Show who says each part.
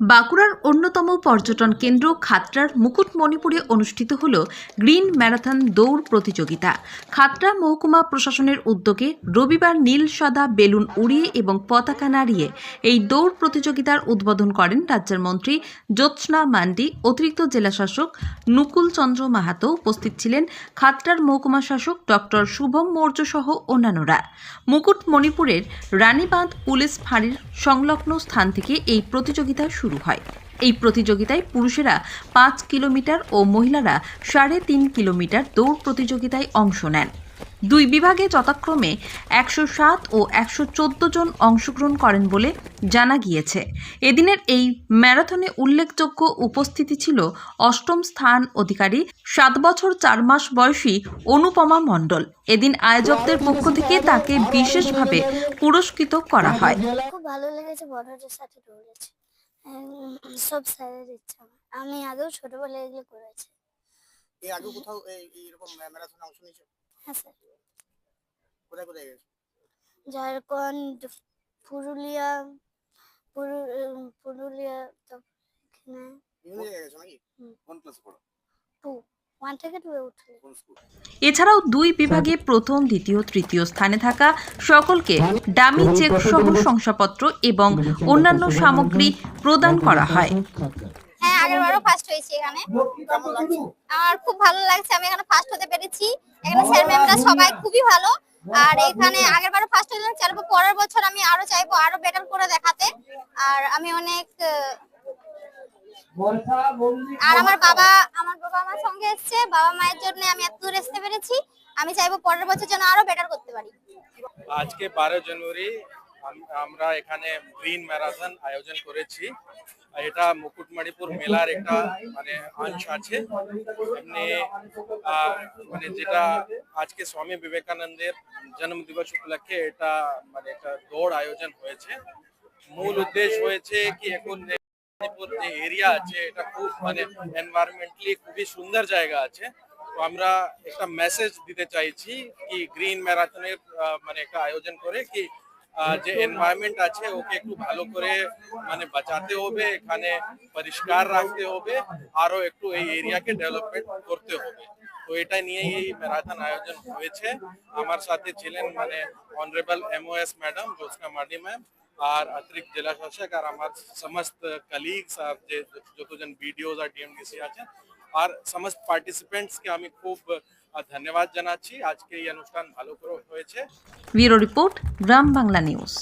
Speaker 1: বাঁকুড়ার অন্যতম পর্যটন কেন্দ্র খাতড়ার মুকুটমণিপুরে অনুষ্ঠিত হল গ্রিন ম্যারাথন দৌড় প্রতিযোগিতা। খাতড়া মহকুমা প্রশাসনের উদ্যোগে রবিবার নীল সাদা বেলুন উড়িয়ে এবং পতাকা নাড়িয়ে এই দৌড় প্রতিযোগিতার উদ্বোধন করেন রাজ্যের মন্ত্রী জ্যোৎস্না মান্ডি। অতিরিক্ত জেলাশাসক নুকুল চন্দ্র মাহাতো উপস্থিত ছিলেন খাতড়ার মহকুমা শাসক ডক্টর শুভম মৌর্য সহ অন্যান্যরা। মুকুটমণিপুরের রানীবাঁধ পুলিশ ফাঁড়ির সংলগ্ন স্থান থেকে এই প্রতিযোগিতা শুরু হয়। এই প্রতিযোগিতায় পুরুষেরা পাঁচ কিলোমিটার ও মহিলারা সাড়ে তিন কিলোমিটার দৌড় প্রতিযোগিতায় অংশ নেন। দুই বিভাগে যথাক্রমে একশো সাত ও একশো চোদ্দ জন অংশগ্রহণ করেন বলে জানা গিয়েছে। এদিনের এই ম্যারাথনে উল্লেখযোগ্য উপস্থিতি ছিল অষ্টম স্থান অধিকারী সাত বছর চার মাস বয়সী অনুপমা মণ্ডল। এদিন আয়োজকদের পক্ষ থেকে তাকে বিশেষভাবে পুরস্কৃত করা হয়।
Speaker 2: খুব ভালো লেগেছে সব স্যারের ইচ্ছা। আমি আগেও ছোটবেলায় এগুলো করেছি।
Speaker 3: এর আগে কোথাও এইরকম ম্যারাথনে অংশ নিয়েছো?
Speaker 2: হ্যাঁ স্যার।
Speaker 3: কোথায় কোথায় গেছো?
Speaker 2: ঝাড়খণ্ড পুরুলিয়া পুরু- পুরুলিয়া তো এখানে
Speaker 3: কোন ক্লাসে পড়ো?
Speaker 1: এছাড়াও দুই বিভাগে প্রথম দ্বিতীয় তৃতীয় স্থানে থাকা সকলকে ডামি চেক সহ শংসাপত্র এবং অন্যান্য সামগ্রী প্রদান করা হয়।
Speaker 4: হ্যাঁ আগের ফার্স্ট হয়েছি এখানে। আমার খুব ভালো লাগছে আমি এখানে ফার্স্ট হতে পেরেছি। এখানে স্যার ম্যামরা সবাই খুবই ভালো। আর এখানে আগের বারও ফার্স্ট হয়েছিলাম চাইব পরের বছর আমি আরও চাইব আরও বেটার করে দেখাতে। আর আমি অনেক আর আমার বাবা আমার সঙ্গে এসেছে, বাবা মায়ের জন্য আমি এত দূর আসতে পেরেছি। আমি চাইব পরের বছর যেন আরও বেটার করতে পারি।
Speaker 5: আজকে বারো জানুয়ারি আমরা এখানে গ্রিন ম্যারাথন আয়োজন করেছি। এটা মুকুটমণিপুর মেলার একটা মানে অংশ আছে। এমনি মানে যেটা আজকে স্বামী বিবেকানন্দের জন্ম দিবস উপলক্ষে এটা মানে একটা দৌড় আয়োজন হয়েছে। মূল উদ্দেশ্য হয়েছে কি, এখন যে মণিপুর যে এরিয়া আছে এটা খুব মানে এনভায়রনমেন্টালি খুবই সুন্দর জায়গা আছে তো আমরা একটা মেসেজ দিতে চাইছি কি গ্রিন ম্যারাথনের মানে একটা আয়োজন করে কি আহ, যে এনভায়রনমেন্ট আছে ওকে একটু ভালো করে মানে বাঁচাতে হবে এখানে পরিষ্কার রাখতে হবে আরও একটু এই এরিয়াকে ডেভেলপমেন্ট করতে হবে তো এটা নিয়ে এই ম্যারাথন আয়োজন হয়েছে আমার সাথে ছিলেন মানে honourable MOS madam Jyotsna Mardi ma'am আর অতিরিক্ত জেলা শাসক আর আমার সমস্ত কলিগস আর যে যতজন ভিডিওস আর ডিএমডিসি আছে আর সমস্ত পার্টিসিপেন্টসকে আমি খুব আহ, ধন্যবাদ জানাচ্ছি আজকে এই অনুষ্ঠান ভালো করে হয়েছে
Speaker 1: bureau report Gram Bangla news